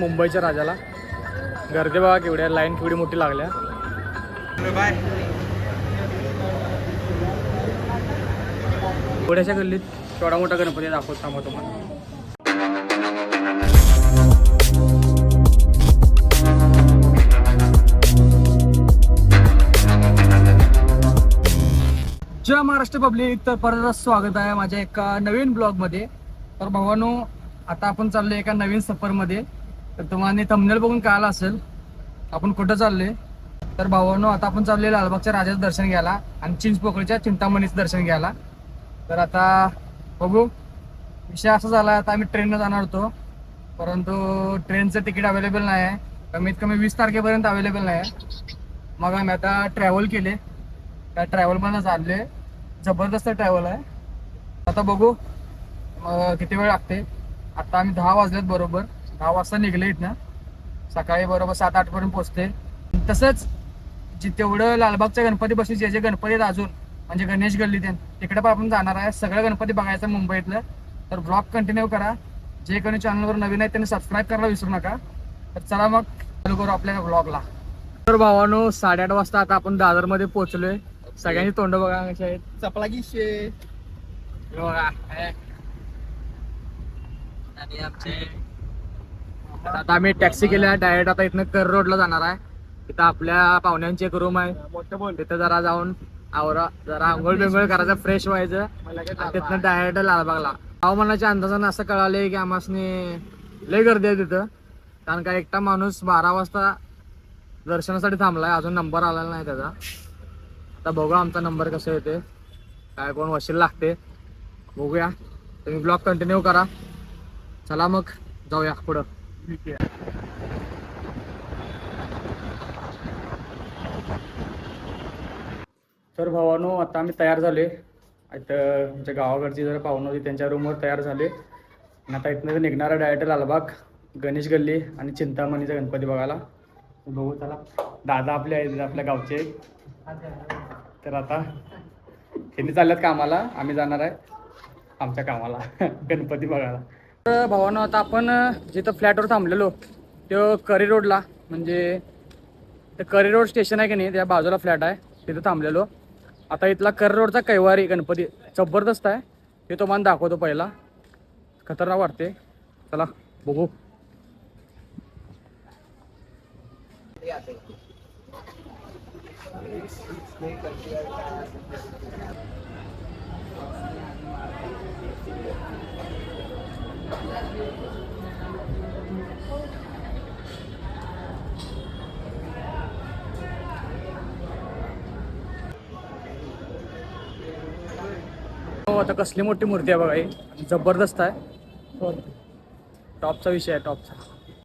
मुंबईच्या राजाला. गर्दी बघा केवढ्या लाईन केवढी मोठी लागल्या. थोड्याशा गल्लीत थोडा मोठा गणपती दाखवत थांबा तुम्हाला. जय महाराष्ट्र पब्लिक तर परत स्वागत आहे माझ्या एका नवीन ब्लॉगमध्ये. तर भावानो आता आपण चाललो एका नवीन सफरमध्ये. तर तुम्हाला थंबनेल बघून कळालं असेल आपण कुठं चाललोय? तर भावानो आता आपण चाललोय लालबागच्या राजाचं दर्शन घ्यायला आणि चिंचपोकळीच्या चिंतामणीचं दर्शन घ्यायला. तर आता बघू. विषय असा झाला आता आम्ही ट्रेननं जाणार होतो. परंतु ट्रेनचं तिकीट अवेलेबल नाही आहे. कमीत कमी वीस तारखेपर्यंत अवेलेबल नाही आहे. मग आम्ही आता ट्रॅव्हल केले. त्या ट्रॅव्हलमधनं चालले जबरदस्त ट्रॅव्हल आहे. आता बघू किती वेळ लागते. आता आम्ही दहा वाजलेत बरोबर. दहा वाजता निघले इथनं सकाळी बरोबर सात आठ पर्यंत पोहोचते. तसंच जे तेवढं लालबागच्या गणपती बसली जे जे गणपती आहेत अजून म्हणजे गणेश गल्ली ते तिकडे पण आपण जाणार आहे. सगळं गणपती बघायचं मुंबईतलं. तर ब्लॉग कंटिन्यू करा. जे कोणी चॅनलवर नवीन आहे त्यांनी सबस्क्राईब करायला विसरू नका. तर चला मग चालू करू आपल्या ब्लॉगला तर भावानो साडेआठ वाजता आता आपण दादरमध्ये पोहोचलोय. सगळ्यांची तोंड बघा कशी आहेत. चपला की शे हे बघा. आणि आमचे आता आम्ही टॅक्सी केल्या डायरेक्ट आता इथनं कर रोडला जाणार आहे. तिथं आपल्या पाहुण्यांची एक रूम आहे. मोठं बोल. तिथं जरा जाऊन आवरा जरा आंघोळ बिंघोळ करायचं फ्रेश व्हायचं. तिथनं डायरेक्ट लालबागला. हवामानाच्या अंदाजानं असं कळालंय की आम्हासनी लय गर्दी आहे तिथं. कारण का एकटा माणूस बारा वाजता दर्शनासाठी थांबलाय अजून नंबर आलेला नाही त्याचा. आता बघू आमचा नंबर कसं येते काय कोण वशील लागते. बघूया. तुम्ही ब्लॉग कंटिन्यू करा. चला मग जाऊया पुढं. तर भावानो आता आम्ही तयार झाले इथं आमच्या गावाकडची जरा पाहुणं होती त्यांच्या रूमवर तयार झाले आणि आता इथनं निघणारा डायरेक्ट लालबाग गणेश गल्ली आणि चिंतामणीचा गणपती बघायला. बघू चला दादा आपले आहेत आपल्या गावचे तर आता त्यांनी चालल्यात कामाला? आम्ही जाणार आहे आमच्या कामाला गणपती बघायला. तर भावानं आता आपण जिथं फ्लॅटवर थांबलेलो तो करी रोडला म्हणजे ते करी रोड स्टेशन आहे की नाही त्या बाजूला फ्लॅट आहे तिथं थांबलेलो. आता इथला कर रोडचा कैवारी गणपती जबरदस्त आहे. ते तुम्हाला दाखवतो पहिला. खतरनाक वाटते चला बघू. हो, आता कसली मोठी मूर्ती आहे बघा ही. जबरदस्त आहे. टॉपचा विषय आहे टॉपचा.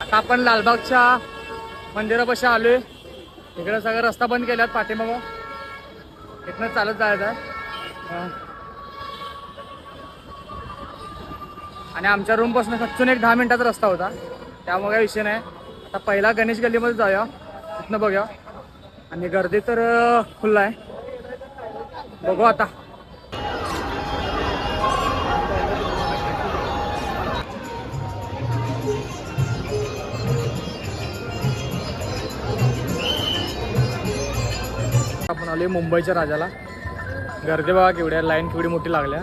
आता आपण लालबागच्या मंदिरापाशी आलोय. इकडे सगळं रस्ता बंद केल्यात पाठीमागं. इथनं चालत जायचं आहे. आणि आमच्या रूमपासून खचून एक दहा मिनिटाचा रस्ता होता. त्यामुळे काही विषय नाही. आता पहिला गणेश गल्लीमध्ये जाऊया. तिथनं बघूया. आणि गर्दी तर खुल्ला आहे. बघू आता. आपण आलोय मुंबईच्या राजाला. गर्दी बघा केवढ्या लाईन केवढी मोठी लागल्या.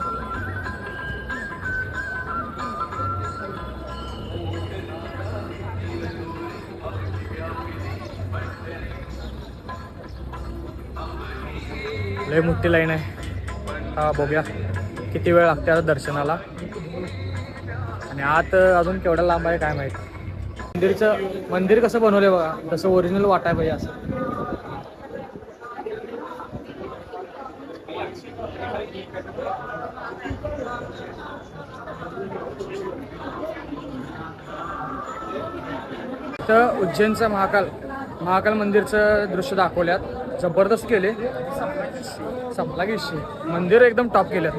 लय मोठी लाईन आहे. हा बघूया. किती वेळ लागते आता दर्शनाला? आणि आत अजून केवढा लांब आहे काय माहिती? मंदिरचं मंदिर कसं बनवलंय बघा? तसं ओरिजिनल वाटाय पाहिजे असं. तर उज्जैनचं महाकाल महाकाल मंदिरचं दृश्य दाखवल्यात. जबरदस्त केले संपला की मंदिर एकदम टॉप केलं.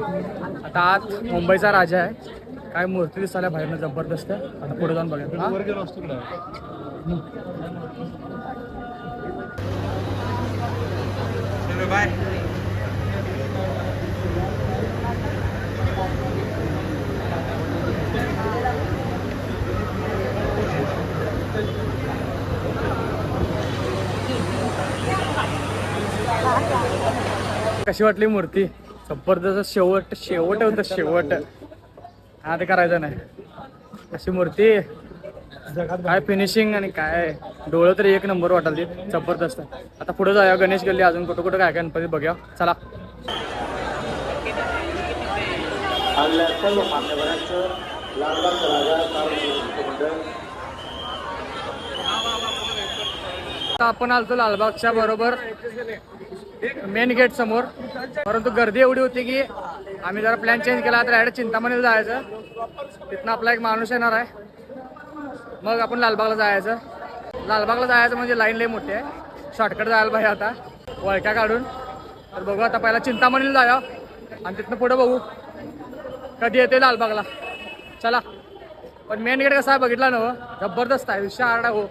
आता आत मुंबईचा राजा आहे. काय मूर्ती दिसायला बाहेरनं जबरदस्त आता पुढे जाऊन बघा बाय कशी वाटली मूर्ती? जबरदस्त शेवट शेवट होतं शेवट. हा ते करायचं नाही. अशी मूर्ती? काय फिनिशिंग आणि काय? डोळं तरी एक नंबर वाटाल ती जबरदस्त. आता पुढे जाऊया गणेश गल्ली अजून कुठं कुठं काय काय गणपती बघूया. चला. सर्व मान्यवरांचं लालबाग राजा आपण आलतो लालबागच्या बरोबर. मेन गेट समोर. परंतु गर्दी एवढी होती की आम्ही जरा प्लॅन चेंज केला तर ॲड चिंतामणीला जायचं. तिथनं आपला एक माणूस येणार आहे. मग आपण लालबागला जायचं. लालबागला जायचं म्हणजे लाईन लई मोठी आहे. शॉर्टकट जायला पाहिजे आता. वळक्या काढून. तर बघू आता पहिला चिंतामणीला जाऊया. आणि तिथनं पुढं बघू. कधी येते लालबागला. चला. पण मेन गेट कसा आहे बघितला ना हो? जबरदस्त आहे. विषय आरडा हो.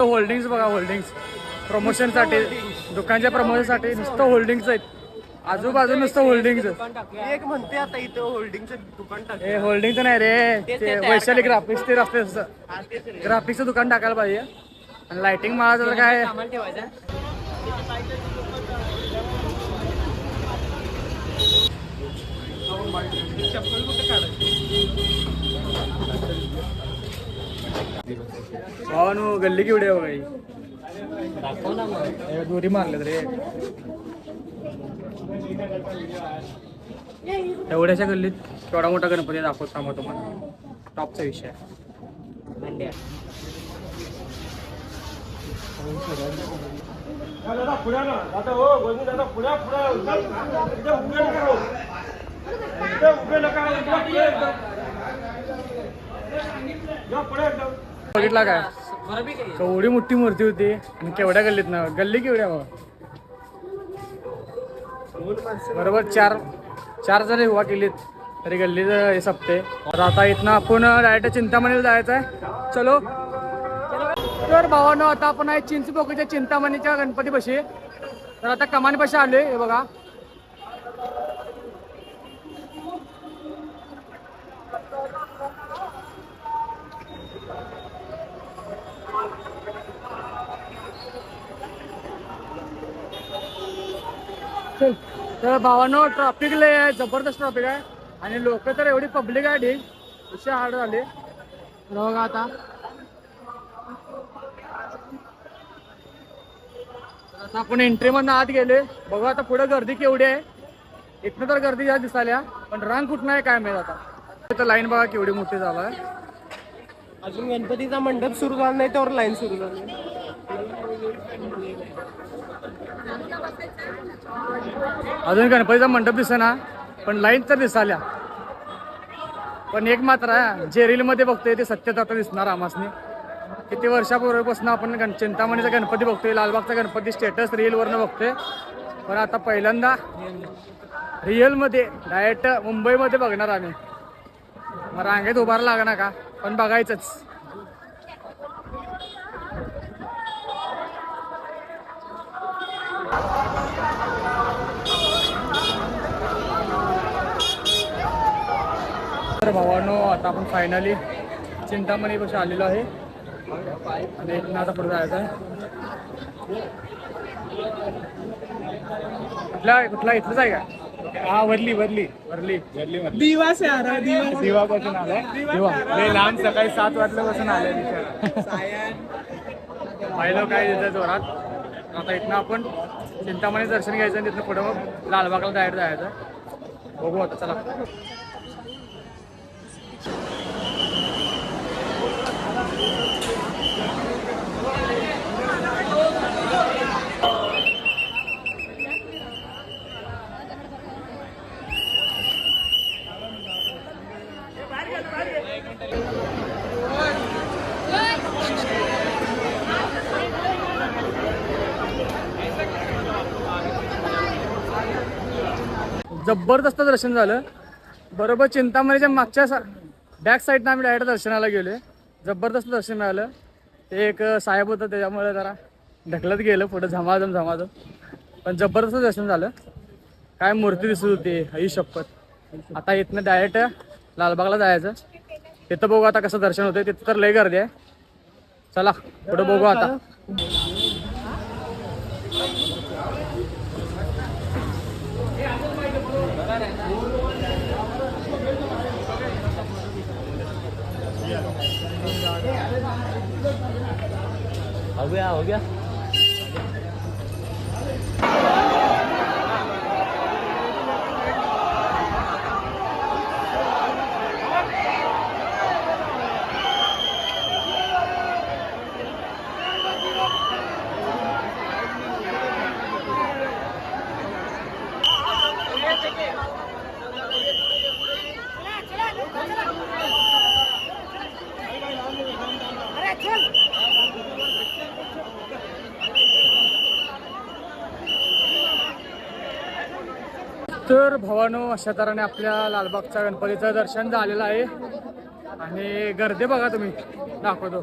होल्डिंग्स बघा होल्डिंग्स. प्रमोशनसाठी दुकानच्या प्रमोशनसाठी नुसतं होल्डिंग्स आहेत. आजूबाजू नुसतं होल्डिंग्स एक म्हणते आता इथं होल्डिंगचं दुकान टाक. हे होल्डिंगचं नाही रे. ते वैशाली ग्राफिक्स ते तसं ग्राफिक्सचं दुकान टाकायला पाहिजे. आणि लाइटिंग मारायचं तर काय चप्पल कुठे काढायची भावानू गल्ली केवढी आहे बाई हे? दोरी मारले रे एवढ्याशा गल्लीत केवढा मोठा गणपती दाखवत थांबा तुम्हाला टॉपचा विषय आहे. बघितला काय केवढी मोठी मूर्ती होती. आणि केवढ्या गल्लीत ना? गल्ली केवढ्या बा बरोबर चार चार जण हुवा केलीत. तरी गल्लीचं हे सपते. तर आता इथनं आपण डायरेक्ट चिंतामणीला जायचं आहे. चलो. तर भावानं आता आपण आहे चिंचपोकीच्या चिंतामणीच्या गणपती बशी तर आता कमानी पाशी आलोय हे बघा. तर भावानो ट्रॉफिक लय आहे जबरदस्त ट्रॉफिक आहे. आणि लोक तर एवढी पब्लिक आहे ढीग. विषय हार्ड झाले. बघा आता. आता आपण एंट्री मधनं आत गेले बघू आता पुढे गर्दी केवढी आहे. इथनं तर गर्दी जास्त दिसाल्या पण रांग कुठं आहे काय मिळत आता. तर लाईन बघा केवढी मोठी झाला आहे. अजून गणपतीचा मंडप सुरू झाला नाही त्यावर लाईन सुरू झाली. अजून गणपतीचा मंडप दिसेना पण लाईन तर दिसाल्या. पण एक मात्र आहे, जे रीलमध्ये बघतोय ते सत्यत आता दिसणार आमासने. किती वर्षापूर्वीपासून आपण गण चिंतामणीचा गणपती बघतोय लालबागचा गणपती स्टेटस रीलवरनं बघतोय. पण आता पहिल्यांदा रिअलमध्ये डायरेक्ट मुंबईमध्ये बघणार आम्ही. मग रांगेत उभारा लागणार का? पण बघायचंच. आता आपण फायनली चिंतामणी पाशी आलेलो आहे. आणि इथनं आता पुढे जायचं आहे. कुठला कुठला इथलंच आहे का? हा वरली वरली. वरली. दिवा से आ रहा है दिवा दिवापासून आलाय. दिवा लय लांब सकाळी सात वाजल्यापासून आलाय पाहिलं काय तिथं जोरात. आता इथनं आपण चिंतामणी दर्शन घ्यायचं आणि तिथनं पुढे मग लालबागला डायरेक्ट जायचं. बघू आता चला. जबरदस्त दर्शन झालं. बरोबर चिंतामणीच्या मागच्या सा बॅक साईडनं आम्ही डायरेक्ट दर्शनाला गेलो जबरदस्त दर्शन मिळालं. ते एक साहेब होतं त्याच्यामुळे जरा ढकलत गेलं. पुढं झमाझम झमाझम. पण जबरदस्त दर्शन झालं. काय मूर्ती दिसत होती आई शपथ. आता इथनं डायरेक्ट लालबागला जायचं. तिथं बघू आता कसं दर्शन होतं तिथं तर लय गर्दी आहे. चला पुढं बघू आता. हो गया हो गया तर भवानो अशा तऱ्हेने आपल्या लालबागच्या गणपतीचं दर्शन झालेलं आहे. आणि गर्दी बघा तुम्ही. दाखवतो.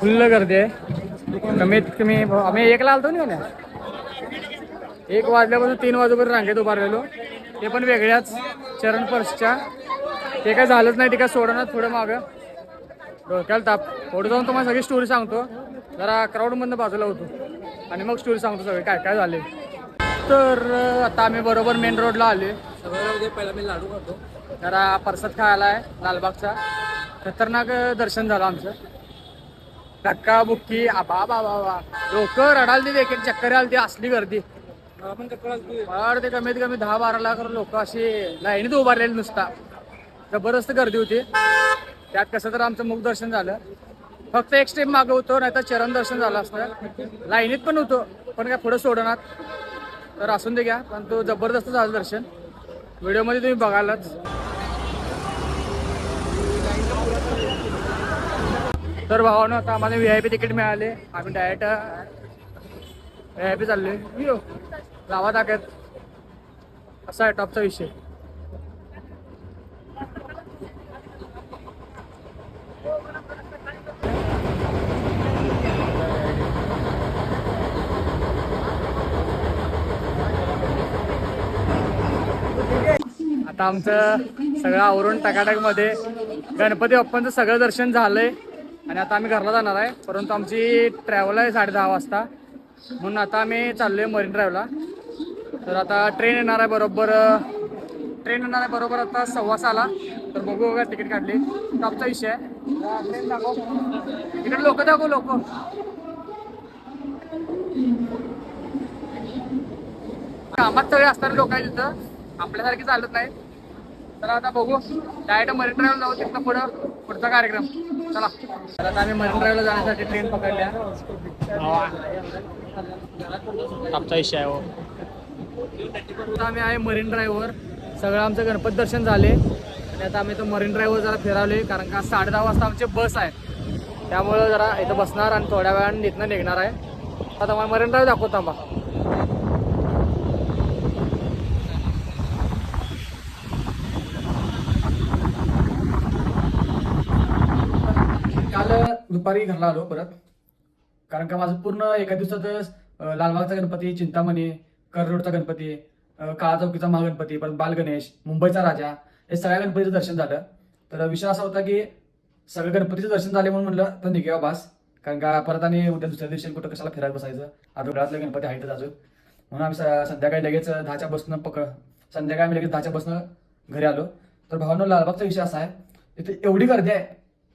फुल्ल गर्दी आहे. कमीत कमी आम्ही एकला आलतो ना ना एक वाजल्यापासून तीन वाजेपर्यंत रांगेत उभारलेलो. ते पण वेगळ्याच चरण पर्सच्या. ते काय झालंच नाही ते काय सोडणार थोडं मागं. डोक्याला ताप. पुढे जाऊन तुम्हाला सगळी स्टोरी सांगतो. जरा क्राऊडमधनं बाजूला होतो आणि मग स्टोरी सांगतो सगळे काय काय झाले. तर आता आम्ही बरोबर मेन रोडला आले पहिला मी लाडू खातो. जरा परसाद खायला आहे लालबागचा. खतरनाक दर्शन झालं आमचं. धक्का बुक्की आबा बाबा बा लोक रडालती एक एक चक्कर आलती असली गर्दी. मला वाटते कमीत कमी दहा बारा लाख लोक अशी लाईनीत उभारलेली नुसता. जबरदस्त गर्दी होती. त्यात कसं तर आमचं मुख दर्शन झालं. फक्त एक स्टेप मागं होतो नाही तर चरण दर्शन झालं असतं. लाईनीत पण होतो पण काय पुढं सोडणार. तर असून दे घ्या पण तो जबरदस्त झालं दर्शन. व्हिडिओमध्ये तुम्ही बघायलाच तर भावानं आता आम्हाला व्ही आय पी तिकीट मिळाले. आम्ही डायरेक्ट व्ही आय पी चालले यो लावा टाकत असा आहे टॉपचा विषय. आता आमचं सगळं आवरून टकाटकमध्ये गणपती बाप्पांचं सगळं दर्शन झालंय. आणि आता आम्ही घरला जाणार आहे. परंतु आमची ट्रॅव्हल आहे साडे दहा वाजता. म्हणून आता आम्ही चाललोय मरीन ड्राईव्हला तर आता ट्रेन येणार आहे बरोबर ट्रेन येणार आहे बरोबर आता सव्वा सहाला. तर बघू बघा तिकीट काढली. टॉपचा विषय आहे. ट्रेन दाखव तिकीट लोक दाखव लोक. कामात सगळे असणारे लोक आहे तिथं आपल्यासारखी चालत नाही तर आता बघू. डायरेक्ट मरीन ड्राईव्हला जाऊ तिथं पुढं. पुढचा कार्यक्रम. चला. तर आता आम्ही मरीन ड्राईव्हला जाण्यासाठी ट्रेन पकडल्या. आमचा विषय आहे हो. आता आम्ही आहे मरीन ड्राईव्हवर सगळं आमचं गणपती दर्शन झाले. आणि आता आम्ही तो मरीन ड्राईव्हवर जरा फिरावले कारण का साडे दहा वाजता आमची बस आहे. त्यामुळं जरा इथं बसणार आणि थोड्या वेळाने इथनं निघणार आहे. आता मरीन ड्राईव्ह दाखवतो थांबा. दुपारी घरला आलो परत. कारण का माझं पूर्ण एका दिवसातच लालबागचा गणपती चिंतामणी कररोडचा गणपती अं, काळा चौकीचा महागणपती परत बालगणेश मुंबईचा राजा हे सगळ्या गणपतीचं दर्शन झालं. तर विषय असा होता की सगळं गणपतीचं दर्शन झाले म्हणून म्हणलं तर निघेवा बास. कारण का परत आणि उद्या दुसऱ्या दिवशी कुठं कशाला फिरायला बसायचं? आता घरातले गणपती आहेतच अजून. म्हणून आम्ही स- संध्याकाळी लगेच दहाच्या बसनं पकड संध्याकाळी आम्ही लगेच दहाच्या बसनं घरी आलो. तर भावानं लालबागचा विषय असा आहे तिथे एवढी गर्दी आहे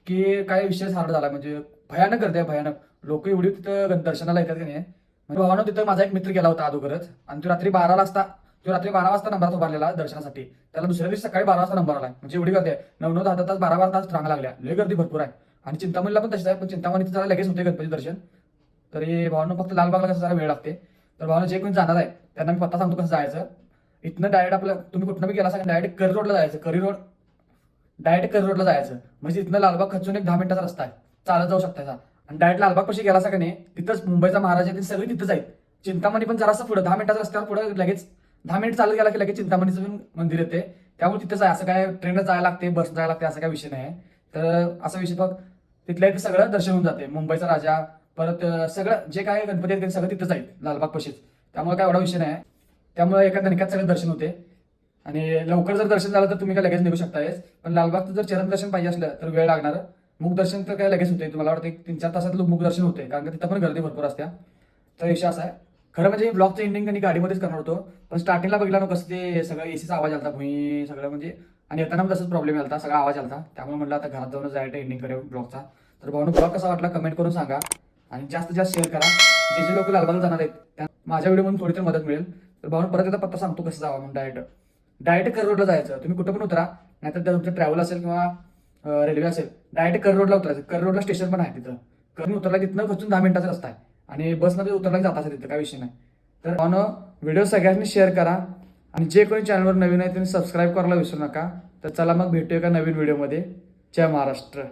की काय विषय हार्ड झाला म्हणजे भयानक गर्दी आहे भयानक. लोक एवढी तिथं दर्शनाला येतात की नाही. म्हणजे भावानं तिथं माझा एक मित्र गेला होता अगोदरच. आणि तो रात्री बारा वाजता तो रात्री बारा वाजता नंबरात उभारलेला दर्शनासाठी. त्याला दुसऱ्या दिवशी सकाळी बारा वाजता नंबर आला. म्हणजे एवढी गर्दी आहे. नऊ नऊ दहा तास बारा बारा तास रांग लागल्या. लय गर्दी भरपूर आहे. आणि चिंतामणीला पण तशीच आहे. पण चिंतामणी जरा लगेच होते गणपती दर्शन. तरी भावानं फक्त लालबागला कसं जरा वेळ लागते. तर भावानं जे कोणी जाणार आहे त्यांना मी पत्ता सांगतो कसं जायचं. इथनं डायरेक्ट आपलं तुम्ही कुठनं बी गेला असा डायरेक्ट करी रोडला जायचं. करी रोड डायरेक्ट करी रोडला जायचं. म्हणजे इथनं लालबाग खचून एक दहा मिनिटाचा रस्ता आहे. चालत जाऊ शकता आणि डायरेक्ट लालबाग पशी गेला का नाही तिथंच मुंबईचा महाराज आहे ते जाईल चिंतामणी पण जरासं पुढं दहा मिनिटाच्या रस्त्यावर पुढे लगेच दहा मिनिट चालत गेला की लगेच चिंतामणीचं पण मंदिर येते. त्यामुळे तिथंच आहे. असं काय ट्रेनच जायला लागते बस जायला लागते असा काय विषय नाही. आहे. तर असा विषय बघ तिथल्या इथे सगळं दर्शन होऊन जाते. मुंबईचा राजा परत सगळं जे काय गणपती आहेत ते सगळं तिथं जाईल लालबाग पशीच. त्यामुळे काय एवढा विषय नाही. आहे. त्यामुळे एका दणक्यात सगळं दर्शन होते. आणि लवकर जर दर्शन झालं तर तुम्ही काय लगेच निघू शकतायच पण लालबागचं जर चरण दर्शन पाहिजे असलं तर वेळ लागणार. मुख दर्शन तर काय लगेच होते तुम्हाला वाटतं एक तीन चार तासात मुख दर्शन होते कारण की तिथं पण गर्दी भरपूर असत्या तर विषय असा आहे. खरं म्हणजे ब्लॉगचं एंडिंग आणि गाडीमध्येच करणार होतो. पण स्टार्टिंगला बघितलं ना कसं ते सगळं एसीचा आवाज आलता भुई सगळं म्हणजे आणि येताना तसंच प्रॉब्लेम आलता सगळा आवाज आलता. त्यामुळे म्हटलं आता घरात जाऊन जायचं एंडिंग करूया ब्लॉगचा तर भाऊनं ब्लॉग कसा वाटला कमेंट करून सांगा. आणि जास्तीत जास्त शेअर करा. जे जे लोक लालबागला जाणार आहेत त्या माझ्या व्हिडिओमधून थोडी तर मदत मिळेल. तर भाऊन परत एकदा पत्ता सांगतो कसं जावा म्हणून डायरेक्ट डायरेक्ट कर रोडला जायचं. तुम्ही कुठं पण उतरा नाहीतर जर तुमचं ट्रॅव्हल असेल किंवा रेल्वे असेल डायरेक्ट कर रोडला उतरायचं. कर रोडला स्टेशन पण आहे तिथं. करून उतरला तिथनं खचून दहा मिनिटाचा रस्ता आहे. आणि बसमध्ये उतरला जात असेल तिथं काय विषय नाही. तर ऑन व्हिडिओ सगळ्यांनी शेअर करा. आणि जे कोणी चॅनलवर नवीन आहे त्यांनी सबस्क्राईब करायला विसरू नका. तर चला मग भेटूया का नवीन व्हिडिओमध्ये जय महाराष्ट्र.